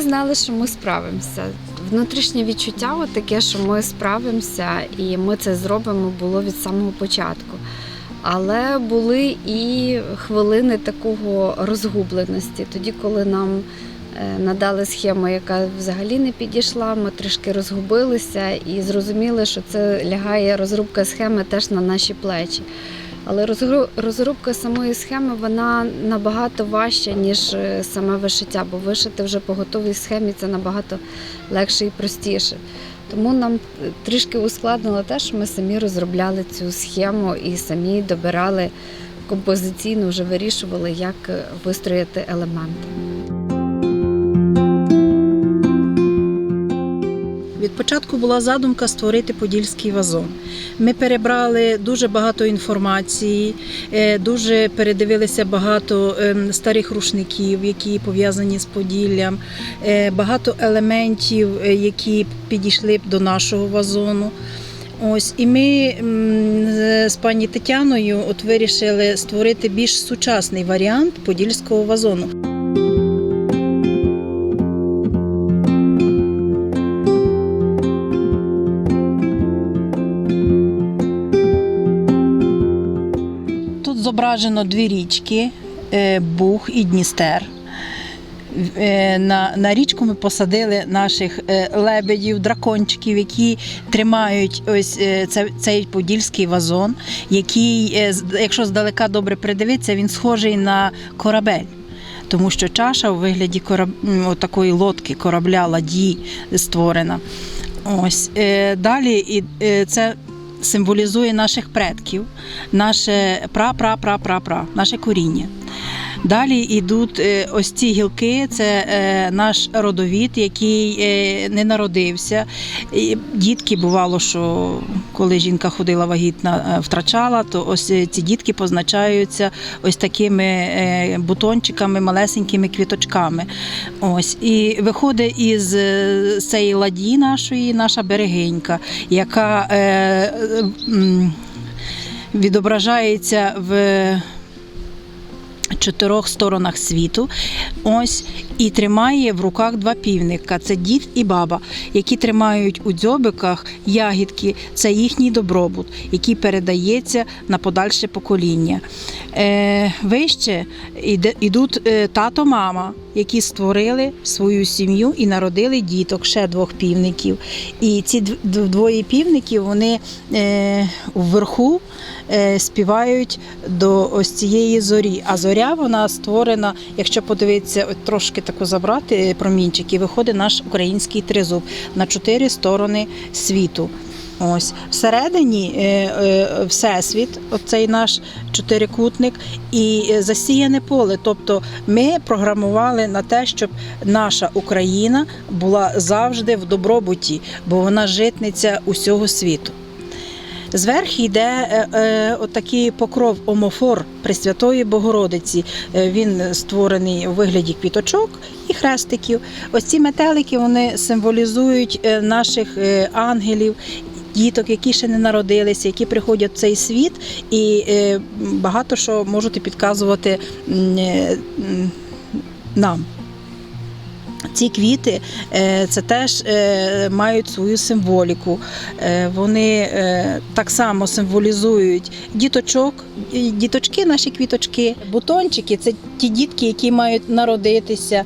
знали, що ми справимося. Внутрішнє відчуття от таке, що ми справимося і ми це зробимо, було від самого початку. Але були і хвилини такого розгубленості. Тоді, коли нам е, надали схему, яка взагалі не підійшла, ми трішки розгубилися і зрозуміли, що це лягає розробка схеми теж на наші плечі. Але розробка самої схеми вона набагато важча, ніж е, саме вишиття, бо вишити вже по готовій схемі це набагато легше і простіше. Тому нам е, трішки ускладнило те, що ми самі розробляли цю схему і самі добирали композиційно, вже вирішували, як е, вистроїти елементи. Від початку була задумка створити подільський вазон. Ми перебрали дуже багато інформації, е, дуже передивилися багато ем, старих рушників, які пов'язані з Поділлям, е, багато елементів, е, які підійшли б до нашого вазону. Ось і ми з- пані Тетяною от вирішили створити більш сучасний варіант подільського вазону. Зображено дві річки е, Буг і Дністер. Е, На, на річку ми посадили наших е, лебедів, дракончиків, які тримають ось це- цей подільський вазон, який, якщо здалека добре придивитися, він схожий на корабель. Тому що чаша у вигляді кораб... такої лодки, корабля, ладі створена. Ось далі це символізує наших предків, наше пра-пра-пра-пра-пра, наше коріння. Далі йдуть е, ось ці гілки, це е, наш родовід, який е, не народився. Дітки бувало, що коли жінка ходила вагітна, втрачала, то ось ці дітки позначаються ось такими бутончиками, малесенькими квіточками. Ось і виходить із цієї ладі нашої, наша берегинька, яка відображається в чотирьох сторонах світу. Ось і тримає в руках два півника. Це дід і баба, які тримають у дзьобиках ягідки. Це їхній добробут, який передається на подальше покоління. Е, вище ідуть е, тато, мама, які створили свою сім'ю і народили діток, ще двох півників. І ці дв- дв- двоє півників вони е, вверху співають до ось цієї зорі. А зоря вона створена, якщо подивитися, от трошки таку забрати е, промінчик, і виходить наш український тризуб на чотири сторони світу. Ось всередині е, е, всесвіт, оцей наш чотирикутник, і засіяне поле. Тобто ми програмували на те, щоб наша Україна була завжди в добробуті, бо вона житниця усього світу. Зверху йде е, е, отакий покров омофор Пресвятої Богородиці. Е, Він створений у вигляді квіточок і хрестиків. Ось ці метелики вони символізують наших ангелів. Діток, які ще не народилися, які приходять в цей світ, і багато що можуть підказувати нам. Ці квіти е, це теж е, мають свою символіку. Е, Вони так само символізують діточок, діточки, наші квіточки, бутончики це ті дітки, які мають народитися.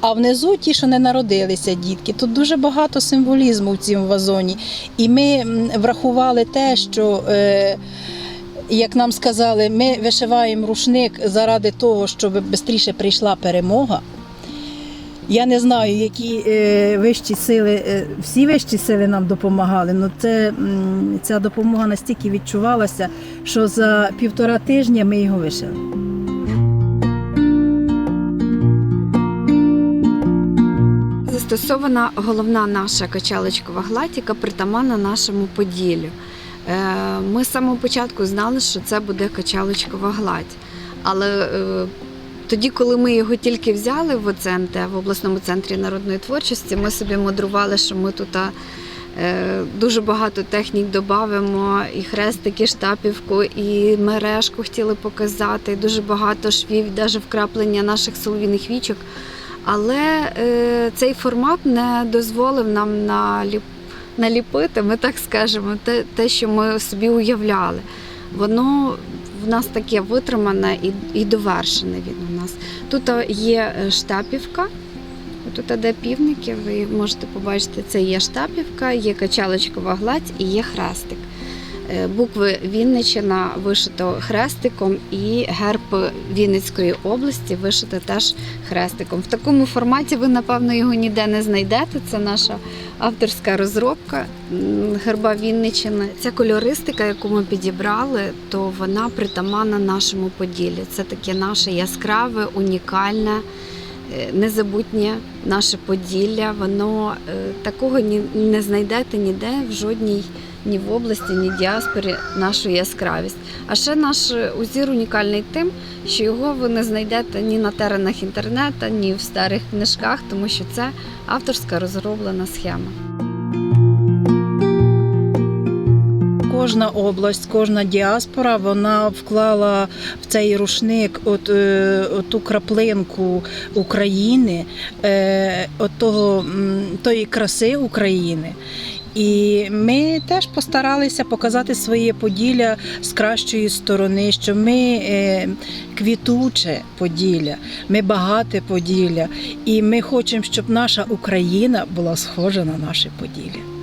А внизу ті, що не народилися дітки. Тут дуже багато символізму в цьому вазоні. І ми врахували те, що. Як нам сказали, ми вишиваємо рушник заради того, щоб швидше прийшла перемога. Я не знаю, які е, вищі сили, е, всі вищі сили нам допомагали, але це, ця допомога настільки відчувалася, що за півтора тижня ми його вишили. Застосована головна наша качалочкова гладь, яка притаманна нашому поділлю. Е, Ми з самого початку знали, що це буде качалочкова гладь. Але тоді, коли ми його тільки взяли в ОЦНТ, в обласному центрі народної творчості, ми собі мудрували, що ми тут е, дуже багато технік додамо, і хрестики, штапівку, і мережку хотіли показати, і дуже багато швів, навіть вкраплення наших солов'їних вічок. Але е, цей формат не дозволив нам наліп, наліпити, ми так скажемо, те, те, що ми собі уявляли. Воно в нас таке витримане і, і довершене він у нас. Тут є е, штапівка. Тут де півники, ви можете побачити, це є штапівка, є качалочкова гладь і є хрестик. Е, Букви Вінничина вишито хрестиком, і герб Вінницької області вишито теж хрестиком. В такому форматі ви, напевно, його ніде не знайдете. Це наша авторська розробка герба Вінничини. Ця кольористика, яку ми підібрали, то вона притаманна нашому поділі. Це таке наше яскраве, унікальне. Е, Незабутнє наше Поділля, воно е, такого не знайдете ніде в жодній ні в області, ні в діаспорі нашу яскравість. А ще наш узір унікальний тим, що його ви не знайдете ні на теренах інтернету, ні в старих книжках, тому що це авторська розроблена схема. Кожна область, кожна діаспора вона вклала в цей рушник от, е, ту краплинку України, е, от того, тої краси України. І ми теж постаралися показати своє Поділля з кращої сторони, що ми е, квітуче Поділля, ми багате Поділля, і ми хочемо, щоб наша Україна була схожа на наше Поділля.